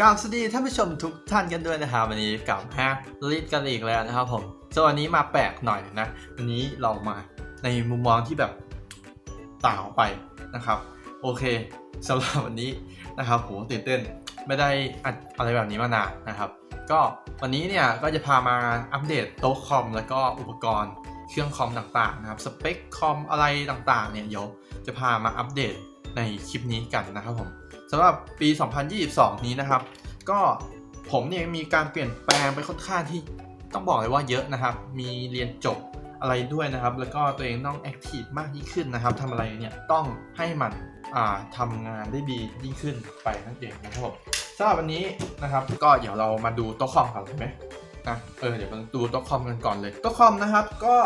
กราบสวัสดีท่านผู้ชมทุกท่านกันด้วยนะครับวันนี้กับแฮกลิดกันอีกแล้วนะครับผมสวันนี้มาแปลกหน่อยนะวันนี้เรามาในมุมมองที่แบบต่างออกไปนะครับ โอเคสำหรับวันนี้นะครับโหตื่นเต้นไม่ได้อัดอะไรแบบนี้มานานนะครับ ก็วันนี้เนี่ยก็จะพามาอัปเดตโต๊ะคอมแล้วก็อุปกรณ์เครื่องคอมต่างๆนะครับสเปคคอมอะไรต่างๆเนี่ยเดี๋ยวจะพามาอัปเดตในคลิปนี้กันนะครับผมำหรับปี 2022 นี้นะครับ ก็ผมเนี่ยมีการเปลี่ยนแปลงไปค่อนข้างที่ต้องบอกเลยว่าเยอะนะครับ มีเรียนจบอะไรด้วยนะครับ แล้วก็ตัวเองต้องแอคทีฟมากยิ่งขึ้นนะครับทำอะไรเนี่ยต้องให้มันอ่าทำงานได้ดียิ่งขึ้นไปนั่นเองนะครับผมสำหรับวันนี้นะครับ ก็เดี๋ยวเรามาดูโต๊ะคอมกันเลยไหมนะเออเดี๋ยวมาดูโต๊ะคอมกันก่อนเลยโต๊ะคอมนะครับก็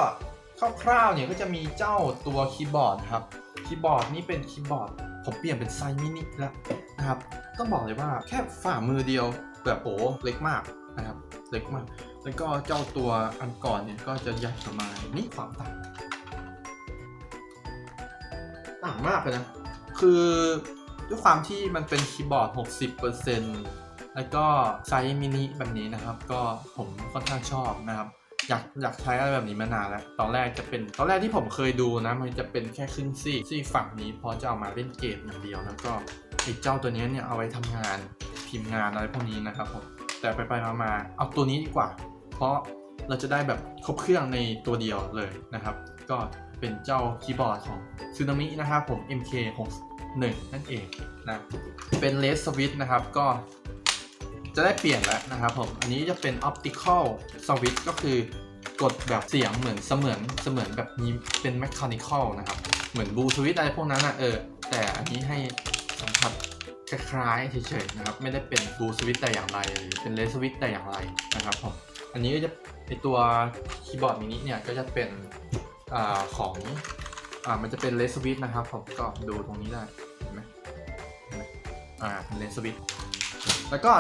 คร่าวๆเนี่ยก็จะมีเจ้าตัวคีย์บอร์ดครับคีย์บอร์ดนี่เป็นคีย์บอร์ด ผมเปลี่ยนเป็นไซส์มินิแล้วนะครับต้องบอกเลยว่าแค่ฝ่ามือเดียวแบบโอ้เล็กมากนะครับเล็กมาก แล้วก็เจ้าตัวอันก่อนเนี่ยก็จะใหญ่ประมาณนี่ความต่างต่างมากเลยนะ คือด้วยความที่มันเป็นคีย์บอร์ด 60%แล้วก็ไซส์มินิแบบนี้นะครับ ก็ผมค่อนข้างชอบนะครับ อยากอยากใช้อะไรแบบนี้มานานแล้ว ตอนแรกจะเป็นตอนแรกที่ผมเคยดูนะ มันจะเป็นแค่ครึ่งซี่ซี่ฝั่งนี้พอจะเอามาเล่นเกมอย่างเดียวแล้วก็ไอ้เจ้าตัวนี้เนี่ยเอาไว้ทำงานพิมพ์งานอะไรพวกนี้นะครับผมแต่ไปไปมามาเอาตัวนี้ดีกว่า เพราะเราจะได้แบบครบเครื่องในตัวเดียวเลยนะครับ ก็เป็นเจ้าคีย์บอร์ดของซูนามินะครับผม MK61 นั่นเองนะเป็นเลสสวิตนะครับ ก็ จะได้เปลี่ยนแล้วนะครับผม อันนี้จะเป็น optical switch ก็คือกดแบบเสียงเหมือนเสมือนเสมือนแบบนี้เป็น mechanical นะครับ เหมือน blue switch อะไรพวกนั้นนะเออ แต่อันนี้ให้สัมผัสคล้ายๆเฉยๆนะครับ ไม่ได้เป็น blue switch แต่อย่างไรหรือเป็น red switch แต่อย่างไรนะครับผม อันนี้ก็จะในตัวคีย์บอร์ดมินิเนี่ยก็จะเป็นอ่าของอ่ามันจะเป็น red switch นะครับผมก็ดูตรงนี้ได้เห็นไหมเห็นไหมอ่าเป็น red switch แล้วก็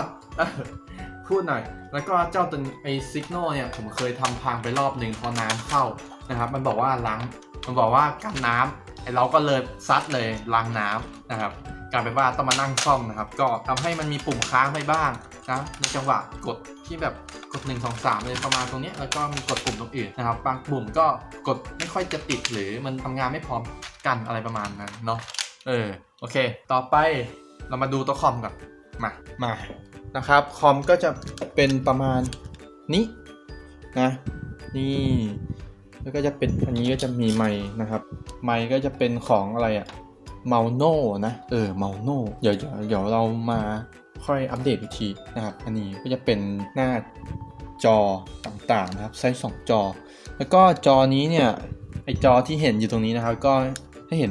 พูดหน่อย แล้วก็เจ้าตัวไอซิกโนเนี่ยผมเคยทำพังไปรอบหนึ่งพอน้ำเข้านะครับ มันบอกว่าล้างมันบอกว่ากันน้ำไอเราก็เลยซัดเลยล้างน้ำนะครับกลายเป็นว่าต้องมานั่งซ่อมนะครับ ก็ทำให้มันมีปุ่มค้างไปบ้างนะในจังหวะกดที่แบบกด 1 2 3 เลยประมาณตรงนี้แล้วก็มีกดปุ่มตรงอื่นนะครับบางปุ่มก็กดไม่ค่อยจะติดหรือมันทำงานไม่พร้อมกันอะไรประมาณนั้นเนาะเออโอเค ต่อไปเรามาดูตัวคอมกัน มามานะครับคอมก็จะเป็นประมาณนี้นะนี่แล้วก็จะเป็นอันนี้ก็จะมีไม้นะครับ ไม้ก็จะเป็นของอะไรอะเมาโน่นะเออเมาโน่เดี๋ยวเดี๋ยวเดี๋ยวเรามาค่อยอัปเดตอีกทีนะครับ อันนี้ก็จะเป็นหน้าจอต่างๆนะครับไซส์สองจอ แล้วก็จอนี้เนี่ยไอจอที่เห็นอยู่ตรงนี้นะครับ ก็ถ้าเห็น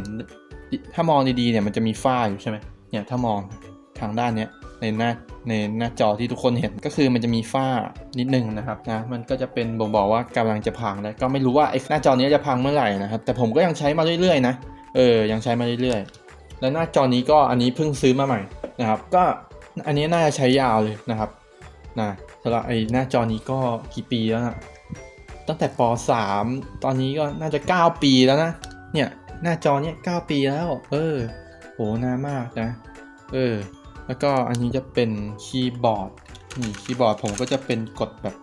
ถ้ามองดีๆเนี่ยมันจะมีฝ้าอยู่ใช่ไหมเนี่ยถ้ามองทางด้านเนี้ย ในหน้าในหน้าจอที่ทุกคนเห็นก็คือมันจะมีฝ้านิดนึงนะครับนะมันก็จะเป็นบ่งบอกว่ากำลังจะพังแล้วก็ไม่รู้ว่าไอ้หน้าจอนี้จะพังเมื่อไหร่นะครับ แต่ผมก็ยังใช้มาเรื่อยๆนะเออยังใช้มาเรื่อยๆ แล้วหน้าจอนี้ก็อันนี้เพิ่งซื้อมาใหม่นะครับ ก็อันนี้น่าจะใช้ยาวเลยนะครับนะสำหรับไอ้หน้าจอนี้ก็กี่ปีแล้วนะตั้งแต่ป .3 ตอนนี้ก็น่าจะ 9 ปีแล้วนะเนี่ยหน้าจอเนี่ย9ปีแล้ว เออโหนานมากนะ เออ แล้วก็อันนี้จะเป็นคีย์บอร์ดนี่คีย์บอร์ดผมก็จะเป็นกดแบบ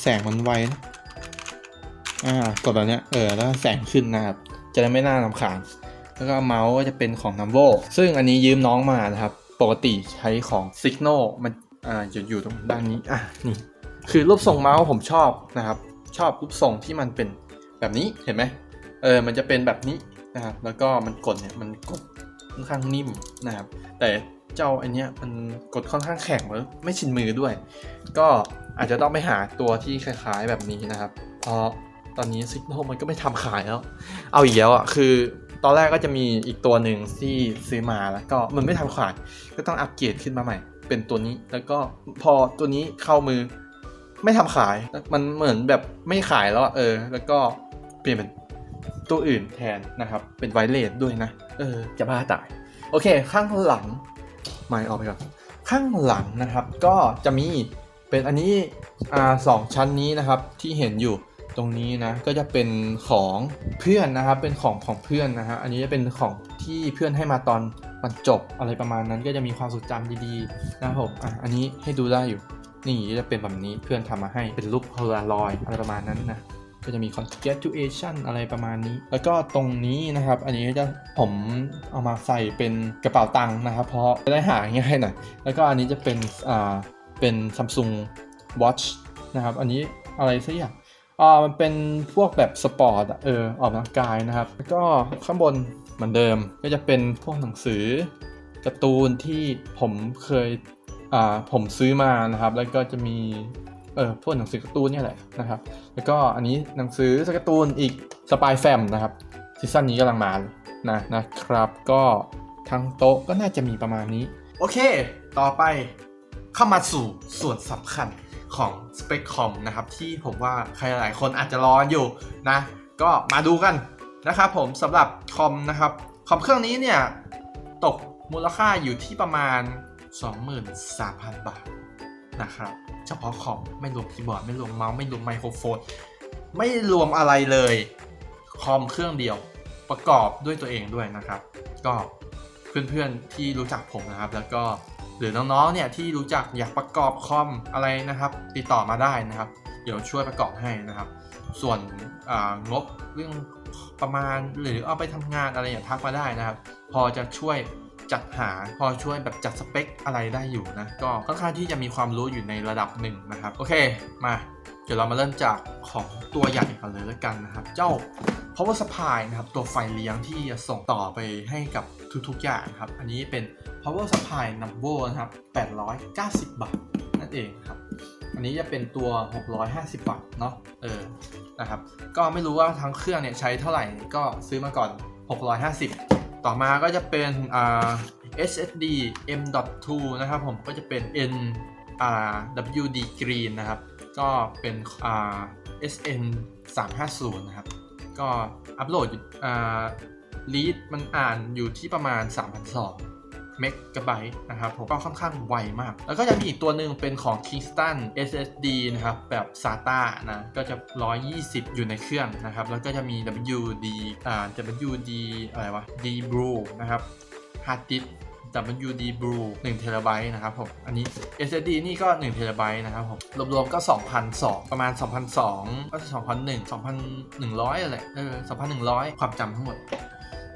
แสงมันไวนะอ่ากดแบบเนี้ยเออแล้วแสงขึ้นนะครับ จะได้ไม่น่ารำคาญแล้วก็เมาส์ก็จะเป็นของ n ัมโวซึ่งอันนี้ยืมน้องมานะครับ ปกติใช้ของ Signal มันอ่าอยู่อยู่ตรงด้านนี้อะนี่คือรูปทรงเมาส์ผมชอบนะครับ ชอบรูปทรงที่มันเป็นแบบนี้เห็นไหมเออมันจะเป็นแบบนี้นะครับแล้วก็มันกดเนี่ยมันกด อนข้างนิ่มนะครับ แต่เจ้าอันเนี้ยมันกดค่อนข้างแข็งแล้วไม่ชินมือด้วย ก็อาจจะต้องไปหาตัวที่คล้ายๆแบบนี้นะครับ เพราะตอนนี้ซิกโนมันก็ไม่ทำขายแล้ว เอาอีกแล้วอะคือตอนแรกก็จะมีอีกตัวหนึ่งที่ซื้อมาแล้วก็มันไม่ทำขายก็ต้องอัปเกรดขึ้นมาใหม่ เป็นตัวนี้แล้วก็พอตัวนี้เข้ามือไม่ทำขายมันเหมือนแบบไม่ขายแล้วเออ แล้วก็เปลี่ยนเป็น ตัวอื่นแทนนะครับ เป็นไวเลสด้วยนะ เออ จะบ้าตาย โอเค ข้างหลังไม่ออกไปก่อนข้างหลังนะครับ ก็จะมีเป็นอันนี้อ่าสองชั้นนี้นะครับที่เห็นอยู่ตรงนี้นะก็จะเป็นของเพื่อนนะครับ เป็นของของเพื่อนนะฮะอันนี้จะเป็นของที่เพื่อนให้มาตอนวันจบอะไรประมาณนั้นก็จะมีความทรงจำดีๆนะครับผมอะอันนี้ให้ดูได้อยู่นี่จะเป็นแบบนี้เพื่อนทำมาให้เป็นรูปโพลารอยอะไรประมาณนั้นนะ ก็จะมี congratulation อะไรประมาณนี้ แล้วก็ตรงนี้นะครับ อันนี้จะผมเอามาใส่เป็นกระเป๋าตังค์นะครับ เพราะจะได้หาง่ายหน่อย แล้วก็อันนี้จะเป็นอ่าเป็น Samsung Watch นะครับ อันนี้อะไรสักอย่างอ่ามันเป็นพวกแบบสปอร์ตเออออกกำลังกายนะครับ แล้วก็ข้างบนเหมือนเดิมก็จะเป็นพวกหนังสือการ์ตูนที่ผมเคยอ่าผมซื้อมานะครับ แล้วก็จะมี เออพวกหนังสือการ์ตูนเนี่ยแหละนะครับ แล้วก็อันนี้หนังสือการ์ตูนอีกสปายแฟมนะครับซีซั่นนี้กำลังมาเลยนะนะครับ ก็ทั้งโต๊ะก็น่าจะมีประมาณนี้ โอเค ต่อไปเข้ามาสู่ส่วนสำคัญของ Spec Com นะครับ ที่ผมว่าใครหลายคนอาจจะรออยู่นะ ก็มาดูกันนะครับผมสำหรับคอมนะครับ คอมเครื่องนี้เนี่ย ตกมูลค่าอยู่ที่ประมาณ 23,000 บาทนะครับ เฉพาะคอมไม่รวมคีย์บอร์ดไม่รวมเมาส์ไม่รวมไมโครโฟน ไม่รวมอะไรเลย คอมเครื่องเดียวประกอบด้วยตัวเองด้วยนะครับ ก็เพื่อนๆที่รู้จักผมนะครับ แล้วก็หรือน้องๆเนี่ยที่รู้จักอยากประกอบคอมอะไรนะครับ ติดต่อมาได้นะครับ เดี๋ยวช่วยประกอบให้นะครับ ส่วนงบเรื่องประมาณหรือเอาไปทำงานอะไรอย่างทักมาได้นะครับ พอจะช่วย จัดหาพอช่วยแบบจัดสเปคอะไรได้อยู่นะ ก็ค่อนข้างที่จะมีความรู้อยู่ในระดับหนึ่งนะครับ โอเคมาเดี๋ยวเรามาเริ่มจากของตัวใหญ่กันเลยแล้วกันนะครับ เจ้า power supply นะครับตัวไฟเลี้ยงที่จะส่งต่อไปให้กับทุกๆอย่างครับ อันนี้เป็น power supply number นะครับ 890 บาทนั่นเองครับ อันนี้จะเป็นตัว 650 บาทเนาะเออนะครับ ก็ไม่รู้ว่าทั้งเครื่องเนี่ยใช้เท่าไหร่ก็ซื้อมาก่อน 650 ต่อมาก็จะเป็น SSD M.2 นะครับผมก็จะเป็น N WD Green นะครับ ก็เป็นอ่า SN 350นะครับ ก็อัปโหลดลีดมันอ่านอยู่ที่ประมาณ 3,200 เมกะไบต์นะครับผมก็ค่อนข้างไวมาก แล้วก็จะมีอีกตัวหนึ่งเป็นของ Kingston SSD นะครับ แบบ SATA นะ ก็จะ 120 อยู่ในเครื่องนะครับ แล้วก็จะมี WD อ่า WD อะไรวะ D Blue นะครับ Hard Disk WD Blue 1 t b นะครับผม อันนี้ SSD นี่ก็1 t b นะครับผม รวมๆ ก็2,002ประมาณ 2,002ก็2,001 2,100 อะไรเออ2,100 ความจำทั้งหมด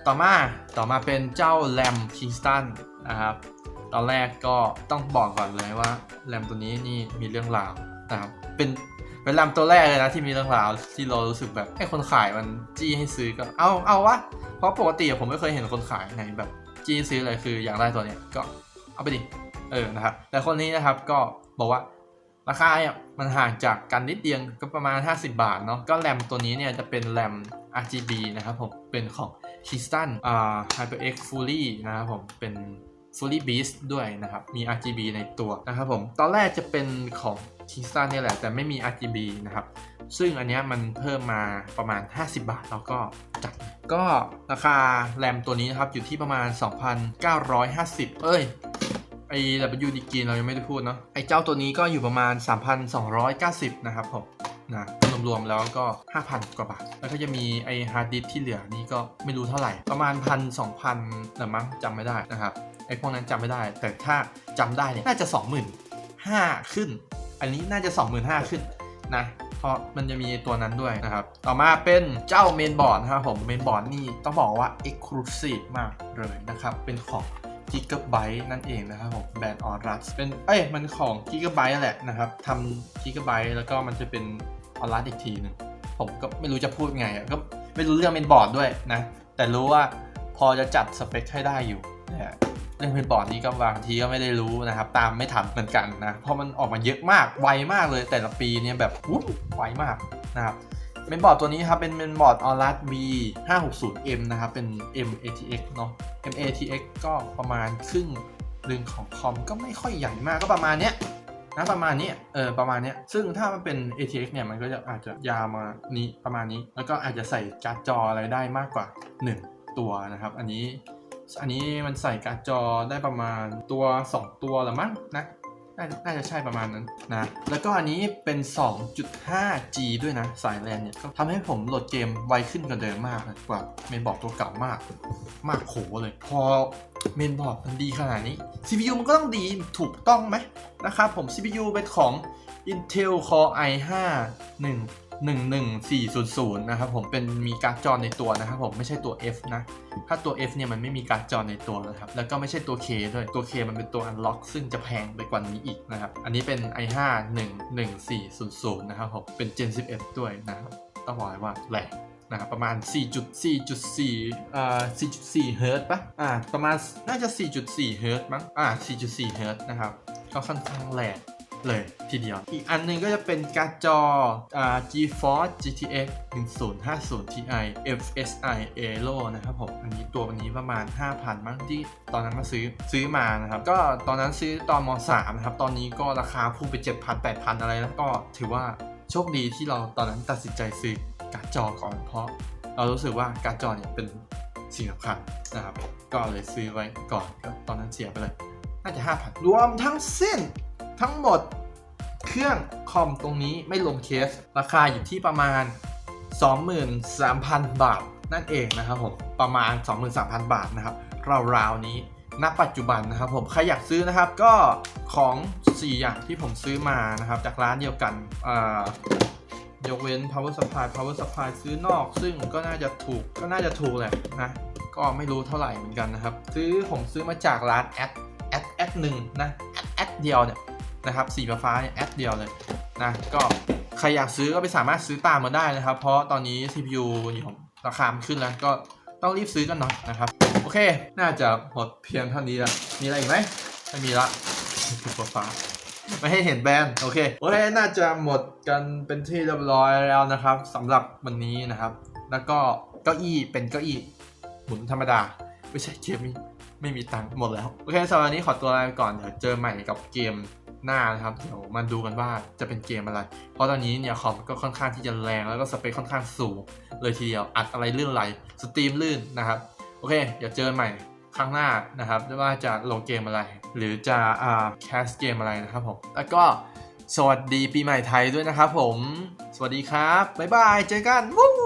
ต่อมาต่อมาเป็นเจ้า RAM Kingston นะครับตอนแรกก็ต้องบอกก่อนเลยว่า RAM ตัวนี้นี่มีเรื่องราวนะครับเป็นเป็นแรมตัวแรกเลยนะที่มีเรื่องราวที่เรารู้สึกแบบให้คนขายมันจี้ให้ซื้อก็เอาเอาวะเพราะปกติผมไม่เคยเห็นคนขายไหนแบบจี้ซื้อเลยคืออยากได้ตัวเนี้ยก็เอาไปดิเออนะครับแต่คนนี้นะครับก็บอกว่า ราคาเนี่ยมันห่างจากกันนิดเดียวก็ประมาณ 50 บาทเนาะก็แรมตัวนี้เนี่ยจะเป็นแรม RGB นะครับผม เป็นของ Keystone อ่า HyperX Fully นะครับผม เป็น Fully Beast ด้วยนะครับ มี RGB ในตัวนะครับผม ตอนแรกจะเป็นของ Keystone เนี่ยแหละ แต่ไม่มี RGB นะครับ ซึ่งอันเนี้ยมันเพิ่มมาประมาณ 50 บาทแล้วก็จัด ก็ราคาแรมตัวนี้นะครับอยู่ที่ประมาณ 2,950 เอ้ย ไอ้ WD กีนเรายังไม่ได้พูดเนาะไอ้เจ้าตัวนี้ก็อยู่ประมาณ 3,290 นะครับผมนะรวมๆแล้วก็ 5,000 กว่าบาท แล้วก็จะมีไอ้ฮาร์ดดิสที่เหลือนี่ก็ไม่รู้เท่าไหร่ ประมาณพันสองพันแต่มั้งจำไม่ได้นะครับไอ้พวกนั้นจำไม่ได้ แต่ถ้าจำได้เนี่ยน่าจะ 25,000 ขึ้น อันนี้น่าจะ 25,000 ขึ้นนะเพราะมันจะมีตัวนั้นด้วยนะครับ ต่อมาเป็นเจ้าเมนบอร์ดนะครับผมเมนบอร์ดนี่ต้องบอกว่า Exclusive มากเลยนะครับ เป็นของ Gigabyte นั่นเองนะครับผมแบรนด์ออรัสเป็นเอ้ยมันของ Gigabyte แหละนะครับทำ Gigabyte แล้วก็มันจะเป็นออรัสอีกทีหนึ่งผมก็ไม่รู้จะพูดไงอะก็ไม่รู้เรื่องเมนบอร์ดด้วยนะ แต่รู้ว่าพอจะจัดสเปคให้ได้อยู่นะเรื่องเมนบอร์ดนี้ก็บางทีก็ไม่ได้รู้นะครับ ตามไม่ทันเหมือนกันนะเพราะมันออกมาเยอะมากไวมากเลยแต่ละปีเนี่ยแบบวุ้บไวมากนะครับ เมนบอร์ดตัวนี้ครับ เป็นเมนบอร์ด Aorus V 560M นะครับ เป็น MATX เนาะ MATX ก็ประมาณครึ่งหนึ่งของคอมก็ไม่ค่อยใหญ่มากก็ประมาณเนี้ยนะประมาณนี้เออประมาณนี้ซึ่งถ้ามันเป็น ATX เนี่ยมันก็จะอาจจะยาวมานี้ประมาณนี้ แล้วก็อาจจะใส่การ์ดจออะไรได้มากกว่า 1 ตัวนะครับ อันนี้อันนี้มันใส่การ์ดจอได้ประมาณตัว 2 ตัวละมั้งนะ น่าจะใช่ประมาณนั้นนะ แล้วก็อันนี้เป็น 2.5G ด้วยนะ สายแลนเนี่ยก็ทำให้ผมโหลดเกมไวขึ้นกว่าเดิมมากเลยกว่าเมนบอร์ดตัวเก่ามาก มากโขเลย พอเมนบอร์ดมันดีขนาดนี้ CPU มันก็ต้องดีถูกต้องไหมนะครับผม CPU เป็นของ Intel Core i5 1 11400 นะครับผมเป็นมีการ์ดจอในตัวนะครับผมไม่ใช่ตัว F นะ ถ้าตัว F เนี่ยมันไม่มีการ์ดจอในตัวนะครับ แล้วก็ไม่ใช่ตัว K ด้วย ตัว K มันเป็นตัว Unlock ซึ่งจะแพงไปกว่านี้อีกนะครับ อันนี้เป็น i5 11400 นะครับผมเป็น Gen 11 ด้วยนะครับต้องบอกเลยว่าแรงนะครับประมาณ 4.4.4อ่า4.4 เฮิร์ตปะอ่าประมาณน่าจะ 4.4 เฮิร์ตมั้งอ่า4.4 เฮิร์ตนะครับก็ค่อนข้างแรง เลยทีเดียว อีกอันหนึงก็จะเป็นการ์ดจออ่ GeForce GTX 1050 Ti FSI Aero นะครับผม อันนี้ตัววันนี้ประมาณ 5,000มั้งที่ตอนนั้นมาซื้อซื้อมานะครับ ก็ตอนนั้นซื้อตอนม .3 นะครับ ตอนนี้ก็ราคาพุ่งไป 7,000 8,000 อะไรแล้วก็ถือว่าโชคดีที่เราตอนนั้นตัดสินใจซื้อการ์ดจอก่อนเพราะ เรารู้สึกว่าการ์ดจอเนี่ยเป็นสิ่งสำคัญนะครับ ก็เลยซื้อไว้ก่อนก็ตอนนั้นเสียไปเลยน่าจะ 5,000 รวมทั้งสิ้น ทั้งหมดเครื่องคอมตรงนี้ไม่รวมเคส ราคาอยู่ที่ประมาณ 23,000 บาท นั่นเองนะครับผม ประมาณ 23,000 บาทนะครับราวๆนี้ณปัจจุบันนะครับผมใครอยากซื้อนะครับก็ของ 4 อย่างที่ผมซื้อมานะครับ จากร้านเดียวกันยกเว้น power supply power supply ซื้อนอก ซึ่งก็น่าจะถูกก็น่าจะถูกแหละนะก็ไม่รู้เท่าไหร่เหมือนกันนะครับ ซื้อผมซื้อมาจากร้านแอดแอดแอดหนึ่งนะแอดแอดเดียวเนี่ย นะครับสีฟ้าเนี่ยแอดเดียวเลยนะก็ใครอยากซื้อก็ไปสามารถซื้อตามมาได้นะครับ เพราะตอนนี้ CPU นี่ผมราคามขึ้นแล้วก็ต้องรีบซื้อกันหน่อยนะครับ โอเค น่าจะหมดเพียงเท่านี้ละมีอะไรอีกไหมไม่มีละคือฟ้าไม่ให้เห็นแบรนด์โอเคโอเคน่าจะหมดกันเป็นที่เรียบร้อยแล้วนะครับสำหรับวันนี้นะครับ แล้วก็เก้าอี้เป็นเก้าอี้หมุนธรรมดา ไม่ใช่เกมไม่มีตังค์หมดแล้ว โอเคสำหรับวันนี้ขอตัวลาไปก่อนเดี๋ยวเจอใหม่กับเกม หน้านะครับเดี๋ยวมาดูกันว่าจะเป็นเกมอะไร เพราะตอนนี้เนี่ยคอมก็ค่อนข้างที่จะแรงแล้วก็สเปคค่อนข้างสูงเลยทีเดียวอัดอะไรลื่นไหลสตรีมลื่นนะครับโอเคเดี๋ยวเจอใหม่ครั้งหน้านะครับว่าจะลงเกมอะไร หรือจะอ่าแคสเกมอะไรนะครับผมแล้วก็สวัสดีปีใหม่ไทยด้วยนะครับผม สวัสดีครับ บ๊ายบาย เจอกันวู้